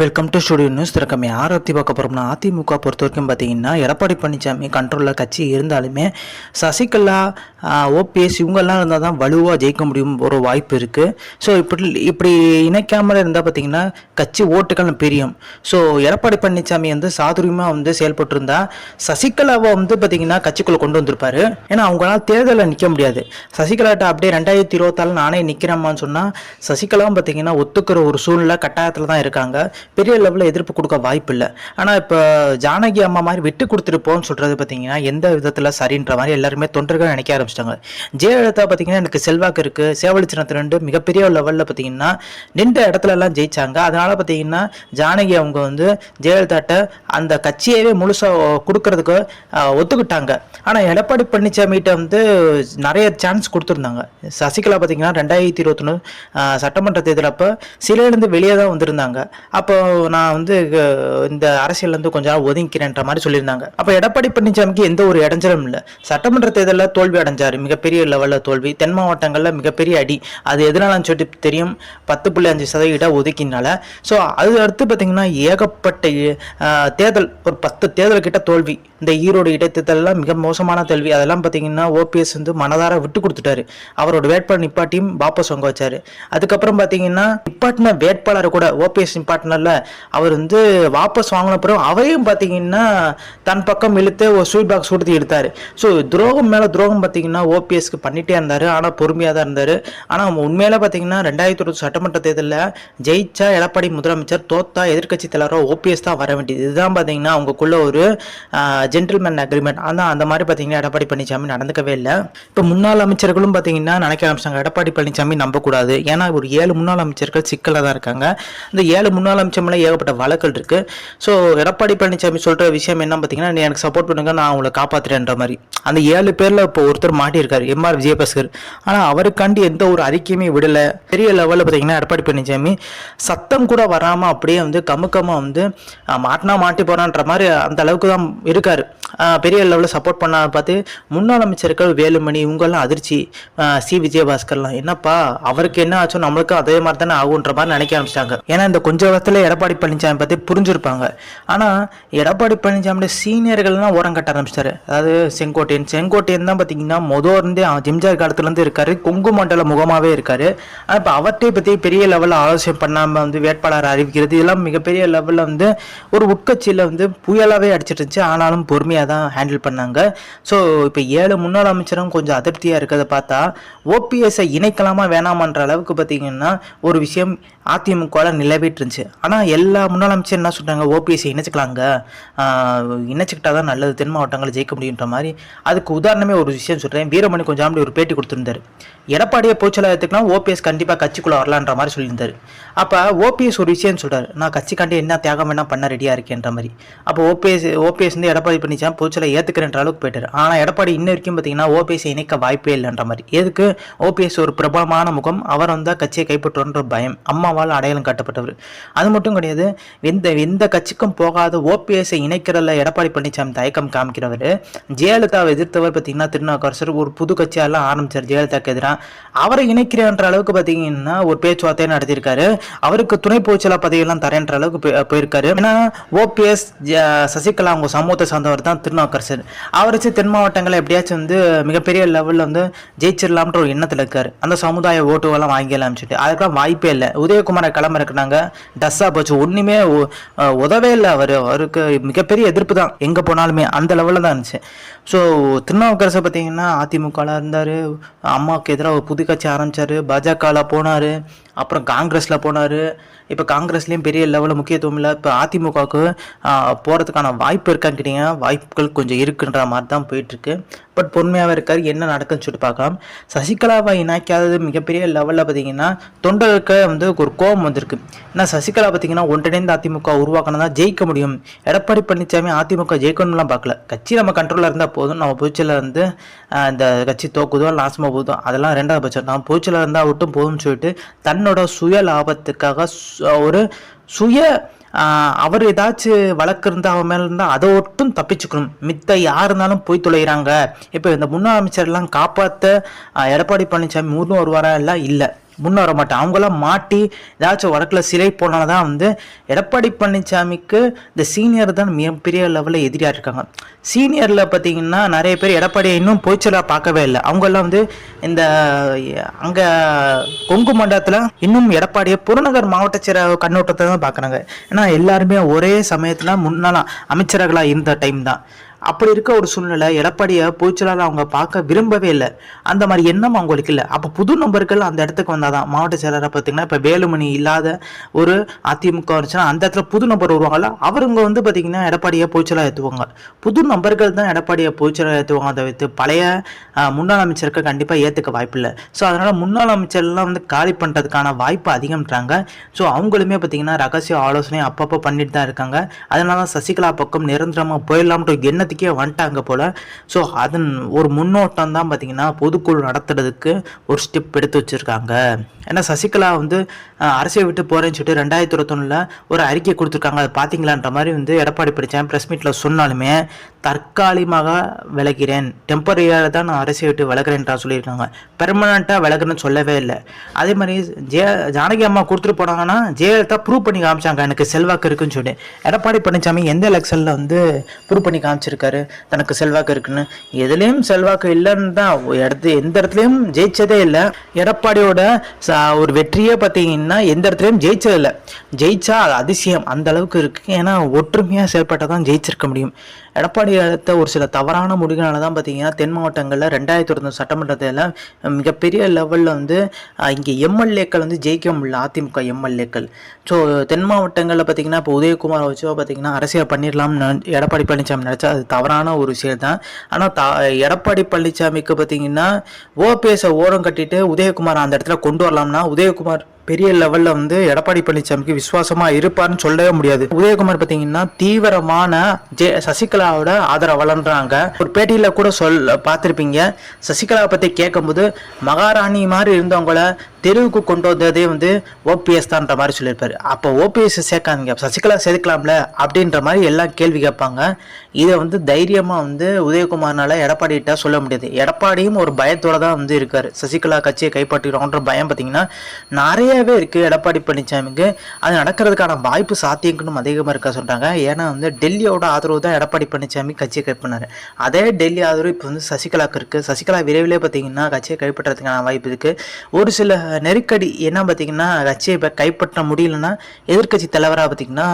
Welcome to studio news திறக்கம் யார் பற்றி பார்க்க போகிறோம்னா அதிமுக பொறுத்த வரைக்கும் பார்த்தீங்கன்னா எடப்பாடி பழனிசாமி கண்ட்ரோலில் கட்சி இருந்தாலுமே சசிகலா ஓபிஎஸ் இவங்கெல்லாம் இருந்தால் தான் வலுவாக ஜெயிக்க முடியும் ஒரு வாய்ப்பு இருக்குது ஸோ இப்படி இப்படி இணைக்காமல் இருந்தால் பார்த்தீங்கன்னா கட்சி ஓட்டுகள் பிரியும். ஸோ எடப்பாடி பழனிசாமி வந்து சாதுரியமாக வந்து செயல்பட்டிருந்தா சசிகலாவை வந்து பார்த்தீங்கன்னா கட்சிக்குள்ளே கொண்டு வந்திருப்பார். ஏன்னா அவங்களால தேர்தலில் நிற்க முடியாது. சசிகலாட்ட அப்படியே ரெண்டாயிரத்தி இருபத்தாறு நானே நிற்கிறேம்மான்னு சொன்னால் சசிகலாவும் பார்த்தீங்கன்னா ஒத்துக்கிற ஒரு சூழ்நிலை கட்டாயத்தில் தான் இருக்காங்க. பெரிய லெவலில் எதிர்ப்பு கொடுக்க வாய்ப்பு இல்லை ஆனால் இப்போ ஜானகி அம்மா மாதிரி விட்டு கொடுத்துருப்போம்னு சொல்கிறது பார்த்தீங்கன்னா எந்த விதத்தில் சரின்ற மாதிரி எல்லாருமே தொண்டர்கள் நினைக்க ஆரம்பிச்சிட்டாங்க. ஜெயலலிதா பார்த்தீங்கன்னா எனக்கு செல்வாக்கு இருக்குது சேவலிச்சினத்து ரெண்டு மிகப்பெரிய லெவலில் பார்த்தீங்கன்னா நின்ற இடத்துல எல்லாம் ஜெயிச்சாங்க. அதனால் பார்த்தீங்கன்னா ஜானகி அவங்க வந்து ஜெயலலிதாட்ட அந்த கட்சியவே முழுசாக கொடுக்கறதுக்கு ஒத்துக்கிட்டாங்க. ஆனால் எடப்பாடி பழனிசாமிகிட்ட வந்து நிறைய சான்ஸ் கொடுத்துருந்தாங்க. சசிகலா பார்த்தீங்கன்னா ரெண்டாயிரத்தி இருபத்தொன்று சட்டமன்ற தேர்தல் அப்போ சிலையிலேருந்து வெளியே தான் வந்திருந்தாங்க. அப்போ நான் வந்து இந்த அரசியல்லேருந்து கொஞ்ச நாள் ஒதுங்கிக்கிறேன்ற மாதிரி சொல்லியிருந்தாங்க. அப்போ எடப்பாடி பழனிசாமிக்கு எந்த ஒரு இடைஞ்சலும் இல்லை. சட்டமன்ற தேர்தலில் தோல்வி அடைஞ்சார். மிகப்பெரிய லெவலில் தோல்வி. தென் மாவட்டங்களில் மிகப்பெரிய அடி. அது எதனாலன்னு சொல்லிட்டு தெரியும்? பத்து புள்ளி அஞ்சு சதவீதம் ஒதுக்கினால. ஸோ அது அடுத்து பார்த்தீங்கன்னா ஏகப்பட்ட தேர்தல் ஒரு பத்து தேர்தல் கிட்ட தோல்வி. இந்த ஈரோடு இடைத்தேர்தலெல்லாம் மிக மோசமான தோல்வி. அதெல்லாம் பார்த்தீங்கன்னா ஓபிஎஸ் வந்து மனதார விட்டு கொடுத்துட்டாரு. அவரோட வேட்பாளர் நிப்பாட்டியும் வாபஸ் வாங்க வச்சாரு. அதுக்கப்புறம் பார்த்தீங்கன்னா நிப்பாட்டின வேட்பாளரை கூட ஓபிஎஸ் சொன்னார்ல அவர் வந்து வாபஸ் வாங்கின பிறகு அவரையும் பார்த்தீங்கன்னா தன் பக்கம் இழுத்து ஒரு ஸ்வீட் பாக்ஸ் கொடுத்து எடுத்தாரு. ஸோ துரோகம் மேலே துரோகம் பார்த்தீங்கன்னா ஓபிஎஸ்க்கு பண்ணிட்டே இருந்தார். ஆனால் பொறுமையாக தான் இருந்தார். ஆனால் உண்மையில பார்த்தீங்கன்னா ரெண்டாயிரத்தி இருபது சட்டமன்ற தேர்தலில் ஜெயிச்சா எடப்பாடி முதலமைச்சர் தோத்தா எதிர்க்கட்சி தலைவராக ஓபிஎஸ் தான் வர வேண்டியது. இதுதான் பார்த்தீங்கன்னா அவங்களுக்குள்ள ஒரு ஜென்டில்மேன் அக்ரிமெண்ட் ஆனால் அந்த மாதிரி பார்த்தீங்கன்னா எடப்பாடி பழனிசாமி நடந்துக்கவே இல்லை. இப்போ முன்னாள் அமைச்சர்களும் பார்த்தீங்கன்னா நினைக்க ஆரம்பிச்சாங்க எடப்பாடி பழனிசாமி நம்பக்கூடாது. ஏன்னா ஒரு ஏழு முன்னாள் அமைச்சர்கள் சிக்கலாக தான் இருக்காங்க. இந்த ஏழு முன்னாள் அமைச்சர் ஏகப்பட்ட வழக்குகள் இருக்கு. ஸோ எடப்பாடி பழனிசாமி சொல்கிற விஷயம் என்ன பார்த்தீங்கன்னா நீ எனக்கு சப்போர்ட் பண்ணுங்க நான் உங்களை காப்பாற்றுறேன்ற மாதிரி. அந்த ஏழு பேரில் இப்போ ஒருத்தர் மாட்டியிருக்காரு எம்ஆர் விஜயபாஸ்கர். ஆனால் அவருக்காண்டி எந்த ஒரு அறிக்கையுமே விடலை. பெரிய லெவலில் பார்த்தீங்கன்னா எடப்பாடி பழனிசாமி சத்தம் கூட வராமல் அப்படியே வந்து கமுக்கமாக வந்து மாட்டினா மாட்டி போறான்ற மாதிரி அந்த அளவுக்கு தான் இருக்காரு. பெரிய லெவலில் சப்போர்ட் பண்ண பார்த்து முன்னாள் அமைச்சர்கள் வேலுமணி இவங்கெல்லாம் அதிர்ச்சி. சி. விஜயபாஸ்கர்லாம் என்னப்பா அவருக்கு என்ன ஆச்சோ நம்மளுக்கும் அதே மாதிரி தானே ஆகுன்ற மாதிரி நினைக்க ஆரம்பிச்சிட்டாங்க. ஏன்னா இந்த கொஞ்ச வருஷத்துல எடப்பாடி பழனிசாமி பற்றி புரிஞ்சிருப்பாங்க. ஆனால் எடப்பாடி பழனிசாமியோட சீனியர்கள்லாம் ஓரம் கட்ட ஆரம்பிச்சிட்டாரு. அதாவது செங்கோட்டையன். செங்கோட்டையன் தான் பார்த்தீங்கன்னா மொதல் இருந்தே ஜிம்ஜார் காலத்துலேருந்து இருக்காரு. கொங்கு மண்டல முகமாகவே இருக்காரு. ஆனால் இப்போ அவர்கிட்ட பற்றி பெரிய லெவலில் ஆலோசனை பண்ணாமல் வந்து வேட்பாளர் அறிவிக்கிறது இதெல்லாம் மிகப்பெரிய லெவலில் வந்து ஒரு உட்கட்சியில் வந்து புயலாகவே அடிச்சிட்டு இருந்துச்சு. ஆனாலும் பொறுமையாக தான் ஹேண்டில் பண்ணாங்க. ஸோ இப்போ ஏழு முன்னாள் அமைச்சரும் கொஞ்சம் அதிருப்தியாக இருக்கிறத பார்த்தா ஓபிஎஸ்ஸை இணைக்கலாமா வேணாமான்ற அளவுக்கு பார்த்தீங்கன்னா ஒரு விஷயம் அதிமுகவில் நிலவிட்டு இருந்துச்சு. ஆனால் எல்லா முன்னாள் அமைச்சர் என்ன சொல்கிறாங்க ஓபிஎஸ்சி இணைச்சிக்கலாங்க. இணைச்சிக்கிட்டா தான் நல்லது. தென் மாவட்டங்களை ஜெயிக்க முடியுன்ற மாதிரி. அதுக்கு உதாரணமே ஒரு விஷயம் சொல்கிறேன் வீரமணி கொஞ்சம் அப்படி ஒரு பேட்டி கொடுத்துருந்தாரு. எடப்பாடியை போச்சலா ஓபிஎஸ் கண்டிப்பாக கட்சிக்குள்ளே வரலான்ற மாதிரி சொல்லியிருந்தார். அப்போ ஓபிஎஸ் ஒரு விஷயம் சொல்கிறார் நான் கட்சிக்காண்டி என்ன தியாகம் வேணால் பண்ண ரெடியாக இருக்கேன்ற மாதிரி. அப்போ ஓபிஎஸ் ஓபிஎஸ் வந்து எடப்பாடி பண்ணிச்சா போச்சலை ஏற்றுக்கிறன்ற அளவுக்கு போயிட்டார். ஆனால் எடப்பாடி இன்ன வரைக்கும் பார்த்தீங்கன்னா ஓபிஎஸ் இணைக்க வாய்ப்பே இல்லைன்ற மாதிரி. எதுக்கு? ஓபிஎஸ் ஒரு பிரபலமான முகம். அவர் வந்தால் கட்சியை கைப்பற்றுன்ற பயம். அம்மாவால் அடையாளம் காட்டப்பட்டவர். அது மட்டும் கிடையாது. எந்த எந்த கட்சிக்கும் போகாத ஓபிஎஸ்ஸை இணைக்கிறதுல எடப்பாடி பழனிசாமி தயக்கம் காமிக்கிறவர். ஜெயலலிதாவை எதிர்த்தவர் பார்த்தீங்கன்னா திருநாவுக்கரசர். ஒரு புது கட்சியெல்லாம் ஆரம்பிச்சார் ஜெயலலிதாக்கு எதிராக அவரை இணைக்கிறேன்ற அளவுக்கு பார்த்தீங்கன்னா ஒரு பேச்சுவார்த்தையை நடத்தியிருக்காரு. அவருக்கு துணை போச்சலா பதவியெல்லாம் தரேன்ற அளவுக்கு போய்- போயிருக்காரு. ஏன்னா ஓபிஎஸ் சசிகலா அவங்க சமூகத்தை சார்ந்தவர் தான் திருநாவுக்கரசர். அவர் வச்சு தென் மாவட்டங்களை எப்படியாச்சும் வந்து மிகப்பெரிய லெவலில் வந்து ஜெயிச்சிடலாம்ன்ற ஒரு எண்ணத்தில் இருக்காரு. அந்த சமுதாய ஓட்டுவெல்லாம் வாங்கிடலாம்னு சொல்லிட்டு அதுக்கெல்லாம் வாய்ப்பே இல்லை. உதயகுமாரை கிளம்ப இருக்கிறாங்க டஸ்ஸாக போச்சு ஒன்றுமே அஹ் உதவே இல்லை. அவர் அவருக்கு மிகப்பெரிய எதிர்ப்பு தான். எங்கே போனாலுமே அந்த லெவலில் தான் இருந்துச்சு. ஸோ திருநாவுக்கரசை பார்த்தீங்கன்னா அதிமுகவில் இருந்தார். அம்மாவுக்கு எதிராக ஒரு புது கட்சி ஆரம்பிச்சார். பாஜகவில் போனார். அப்புறம் காங்கிரஸில் போனார். இப்போ காங்கிரஸ்லேயும் பெரிய லெவலில் முக்கியத்துவம் இல்லை. இப்போ அதிமுகவுக்கு போகிறதுக்கான வாய்ப்பு இருக்கான்னு கேட்டிங்கன்னா வாய்ப்புகள் கொஞ்சம் இருக்குன்ற மாதிரி தான் போயிட்டுருக்கு. பட் பொறுமையாகவே இருக்கார். என்ன நடக்குன்னு சொல்லிட்டு பார்க்கலாம். சசிகலாவை இணைக்காதது மிகப்பெரிய லெவலில் பார்த்தீங்கன்னா தொண்டர்களுக்கு வந்து ஒரு கோபம் வந்திருக்கு. ஏன்னா சசிகலா பார்த்தீங்கன்னா ஒன்றிணைந்த அதிமுக உருவாக்கணும் தான் ஜெயிக்க முடியும். எடப்பாடி பழனிசாமி அதிமுக ஜெயிக்கணும்லாம் பார்க்கல. கட்சி நம்ம கண்ட்ரோலில் இருந்தால் போதும். நம்ம பொதுச்சில் இருந்து இந்த கட்சி தோக்குதோ நாசமாக போதும் அதெல்லாம் ரெண்டாவது பட்சம். நம்ம பொதுச்சில் இருந்தால் விட்டும் போதும்னு சொல்லிட்டு தன்னோட சுய லாபத்துக்காக ஒரு சுய ஆஹ், அவர் ஏதாச்சும் வழக்கு இருந்தால் அவன் மேலே இருந்தால் அதை ஒட்டும் தப்பிச்சுக்கணும். மித்த யார் இருந்தாலும் போய் தொலைகிறாங்க இப்போ இந்த முன்னாள் அமைச்சர்லாம் காப்பாற்ற எடப்பாடி பழனிசாமி ஊர்னு வருவாரா எல்லாம் இல்லை? முன்ன வர மாட்டாங்க அவங்களாம் மாட்டி ஏதாச்சும் வழக்கில் சிலை போனால்தான் தான் வந்து எடப்பாடி பழனிசாமிக்கு இந்த சீனியர் தான் மிகப்பெரிய லெவலில் எதிரியாக இருக்காங்க. சீனியரில் பார்த்தீங்கன்னா நிறைய பேர் எடப்பாடியை இன்னும் போய்ச்சலாக பார்க்கவே இல்லை. அவங்கெல்லாம் வந்து இந்த அங்கே கொங்கு மண்டலத்தில் இன்னும் எடப்பாடியை புறநகர் மாவட்ட சிற கண்ணோட்டத்தை தான் பார்க்குறாங்க ஏன்னா எல்லாருமே ஒரே சமயத்தில் முன்னாள் அமைச்சர்களாக இருந்த டைம் தான். அப்படி இருக்க ஒரு சூழ்நிலை எடப்பாடியை பொதுச்செயலாளர் அவங்க பார்க்க விரும்பவே இல்லை. அந்த மாதிரி எண்ணம் அவங்களுக்கு இல்லை. அப்போ புது நபர்கள் அந்த இடத்துக்கு வந்தாதான் மாவட்ட செயலரை பார்த்தீங்கன்னா இப்போ வேலுமணி இல்லாத ஒரு அதிமுக இருந்துச்சுன்னா அந்த இடத்துல புது நபர் வருவாங்கல்ல அவருங்க வந்து பார்த்தீங்கன்னா எடப்பாடியை பொதுச்செயலாளர் ஏற்றுவாங்க புது நபர்கள் தான் எடப்பாடியை பொதுச்செயலாளர் ஏற்றுவாங்க அதை வைத்து பழைய முன்னாள் அமைச்சருக்கு கண்டிப்பாக ஏற்றுக்க வாய்ப்பில்லை ஸோ அதனால் முன்னாள் அமைச்சர்லாம் வந்து காலி பண்ணுறதுக்கான வாய்ப்பு அதிகம்ன்றாங்க. ஸோ அவங்களுமே பார்த்தீங்கன்னா ரகசிய ஆலோசனை அப்பப்போ பண்ணிட்டு தான் இருக்காங்க. அதனால சசிகலா பக்கம் நிரந்தரமாக போயிடலாம்ன்ற எண்ணத்துக்கே வந்துட்டாங்க போல். ஸோ அதன் ஒரு முன்னோட்டம் தான் பார்த்தீங்கன்னா பொதுக்குழு நடத்துறதுக்கு ஒரு ஸ்டெப் எடுத்து வச்சுருக்காங்க. ஏன்னா சசிகலா வந்து அரசியல் விட்டு போகிறேன்னு சொல்லிட்டு ரெண்டாயிரத்தி இருபத்தொன்னில் ஒரு அறிக்கை கொடுத்துருக்காங்க. அதை பார்த்தீங்களான்ற மாதிரி வந்து எடப்பாடி படித்தேன் ப்ரெஸ் மீட்டில் சொன்னாலுமே தற்காலிகமாக விலகிறேன். டெம்பரரியாக தான் நான் அரசியல் விட்டு விலகிறேன்றா சொல்லியிருக்காங்க. பெர்மனண்ட்டாக விலகிறேன்னு சொல்லவே இல்லை. அதே மாதிரி ஜெய ஜானகி அம்மா கொடுத்துட்டு போனாங்கன்னா ஜெயலலிதா ப்ரூவ் பண்ணி காமிச்சாங்க. எனக்கு செல்வாக்கு இருக்குன்னு சொல்லி எடப்பாடி பழனிசாமி எந்த எலெக்ஷனில் வந்து ப்ரூவ் பண்ணி காமிச்சிருக்காரு தனக்கு செல்வாக்கு இருக்குன்னு. எதுலேயும் செல்வாக்கு இல்லைன்னு தான் இடத்து எந்த இடத்துலையும் ஜெயிச்சதே இல்லை. எடப்பாடியோட ஒரு வெற்றியே பார்த்தீங்கன்னா எந்த இடத்துலையும் ஜெயிச்சது இல்லை. ஜெயிச்சா அது அதிசயம். அந்த அளவுக்கு இருக்கு. ஏன்னா ஒற்றுமையாக செயல்பட்டால் தான் ஜெயிச்சிருக்க முடியும். எடப்பாடி எடுத்த ஒரு சில தவறான முடிவுகளால தான் பார்த்தீங்கன்னா தென் மாவட்டங்களில் ரெண்டாயிரத்தி இருபது சட்டமன்றத்தில் மிகப்பெரிய லெவலில் வந்து இங்கே எம்எல்ஏக்கள் வந்து ஜெயிக்க முடியல அதிமுக எம்எல்ஏக்கள். ஸோ தென் மாவட்டங்களில் பார்த்தீங்கன்னா இப்போ உதயகுமார் வச்சோ பார்த்தீங்கன்னா அரசியல் பண்ணிடலாம்னு எடப்பாடி பழனிசாமி நினச்சா அது தவறான ஒரு விஷயம் தான். ஆனால் த எடப்பாடி பழனிசாமிக்கு பார்த்தீங்கன்னா ஓபிஎஸை ஓரம் கட்டிட்டு உதயகுமார் அந்த இடத்துல கொண்டு வரலாம்னா உதயகுமார் பெரிய லெவலில் வந்து எடப்பாடி பழனிசாமிக்கு விசுவாசமாக இருப்பார்னு சொல்லவே முடியாது. உதயகுமார் பார்த்தீங்கன்னா தீவிரமான ஜெ சசிகலாவோட ஆதரவாளன்றாங்க ஒரு பேட்டியில் கூட சொல் பார்த்துருப்பீங்க. சசிகலாவை பற்றி கேட்கும்போது மகாராணி மாதிரி இருந்தவங்கள தெருவுக்கு கொண்டு வந்ததே வந்து ஓபிஎஸ் தான்ற மாதிரி சொல்லியிருப்பாரு. அப்போ ஓபிஎஸ் சேர்க்காதீங்க. சசிகலா சேர்க்கலாம்ல அப்படின்ற மாதிரி எல்லாம் கேள்வி கேட்பாங்க. இதை வந்து தைரியமாக வந்து உதயகுமார்னால எடப்பாடிகிட்ட சொல்ல முடியாது. எடப்பாடியும் ஒரு பயத்தோட தான் வந்து இருக்காரு. சசிகலா கட்சியை கைப்பற்றிடுவோன்ற பயம் பார்த்தீங்கன்னா நிறைய நிறையவே இருக்குது எடப்பாடி பழனிசாமிக்கு அது நடக்கிறதுக்கான வாய்ப்பு சாத்தியங்களும் அதிகமாக இருக்கா சொல்கிறாங்க ஏன்னா வந்து டெல்லியோட ஆதரவு தான் எடப்பாடி பழனிசாமி கட்சியை கைப்பற்றினார் அதே டெல்லி ஆதரவு இப்போ வந்து சசிகலாவுக்கு இருக்குது சசிகலா விரைவிலே பார்த்தீங்கன்னா கட்சியை கைப்பற்றுறதுக்கான வாய்ப்பு இருக்குது ஒரு சில நெருக்கடி என்ன பார்த்தீங்கன்னா கட்சியை இப்போ கைப்பற்ற முடியலன்னா எதிர்க்கட்சி தலைவராக பார்த்தீங்கன்னா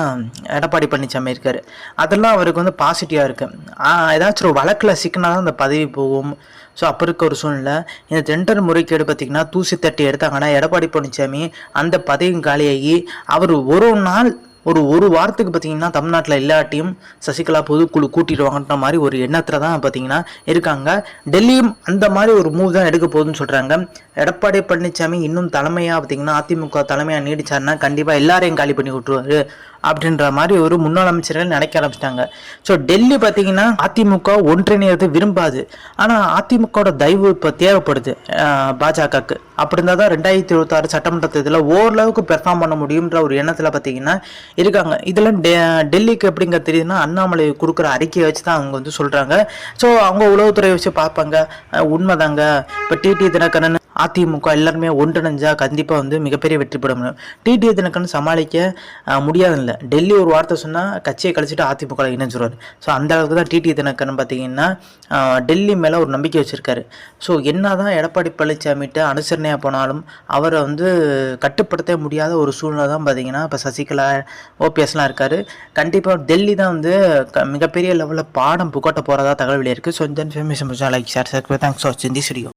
எடப்பாடி பழனிசாமி இருக்கார். அதெல்லாம் அவருக்கு வந்து பாசிட்டிவாக இருக்குது ஏதாச்சும் ஒரு வழக்கில் சிக்கினா தான் அந்த பதவி போகும். ஸோ அப்போ இருக்க ஒரு சூழ்நிலை. இந்த டெண்டர் முறைகேடு பார்த்திங்கன்னா தூசி தட்டி எடுத்தாங்கன்னா எடப்பாடி பழனிசாமி அந்த பதவியும் காலியாகி அவர் ஒரு நாள் ஒரு ஒரு வாரத்துக்கு பார்த்தீங்கன்னா தமிழ்நாட்டில் எல்லாட்டையும் சசிகலா பொதுக்குழு கூட்டிடுவாங்கன்ற மாதிரி ஒரு எண்ணத்தில் தான் பார்த்தீங்கன்னா இருக்காங்க. டெல்லியும் அந்த மாதிரி ஒரு மூவ் தான் எடுக்க போகுதுன்னு சொல்கிறாங்க எடப்பாடி பழனிசாமி இன்னும் தலைமையாக பார்த்தீங்கன்னா அதிமுக தலைமையாக நீடிச்சாருன்னா கண்டிப்பாக எல்லாரையும் காலி பண்ணி விட்டுருவாரு அப்படின்ற மாதிரி ஒரு முன்னாள் அமைச்சர்கள் நினைக்க ஆரம்பிச்சிட்டாங்க. ஸோ டெல்லி பார்த்தீங்கன்னா அதிமுக ஒன்றிணையது விரும்பாது. ஆனால் அதிமுகவோட தயவு இப்போ தேவைப்படுது பாஜகவுக்கு. அப்படி இருந்தால் தான் ரெண்டாயிரத்தி இருபத்தாறு சட்டமன்ற தேர்தலில் ஓரளவுக்கு பெர்ஃபார்ம் பண்ண முடியுன்ற ஒரு எண்ணத்தில் பார்த்தீங்கன்னா இருக்காங்க. இதெல்லாம் டெ டெல்லிக்கு எப்படிங்க தெரியுதுன்னா அண்ணாமலை கொடுக்குற அறிக்கையை வச்சு தான் அவங்க வந்து சொல்கிறாங்க ஸோ அவங்க உளவுத்துறை வச்சு பார்ப்பாங்க. உண்மைதாங்க. இப்போ டிடி தினகரன் அதிமுக எல்லாருமே ஒன்றிணைஞ்சால் கண்டிப்பாக வந்து மிகப்பெரிய வெற்றி பெற முடியும். டிடி தினகரன் சமாளிக்க முடியாதுன்னு முடியாதுல்ல. டெல்லி ஒரு வார்த்தை சொன்னால் கட்சியை கழிச்சிட்டு அதிமுக இணைஞ்சிருவார். ஸோ அந்த அளவுக்கு தான் டிடி தினக்கன் பார்த்தீங்கன்னா டெல்லி மேலே ஒரு நம்பிக்கை வச்சுருக்காரு. ஸோ என்ன தான் எடப்பாடி பழனிசாமிகிட்ட அனுசரணையாக போனாலும் அவரை வந்து கட்டுப்படுத்த முடியாத ஒரு சூழ்நிலை தான் பார்த்தீங்கன்னா இப்போ சசிகலா ஓபிஎஸ்லாம் இருக்கார். கண்டிப்பாக டெல்லி தான் வந்து க- மிகப்பெரிய லெவலில் பாடம் புகட்ட போகிறதா தகவல் வெளியே இருக்குது ஸோ இந்த information like share thanks for வாட்சிங் தி ஸ்டுடியோ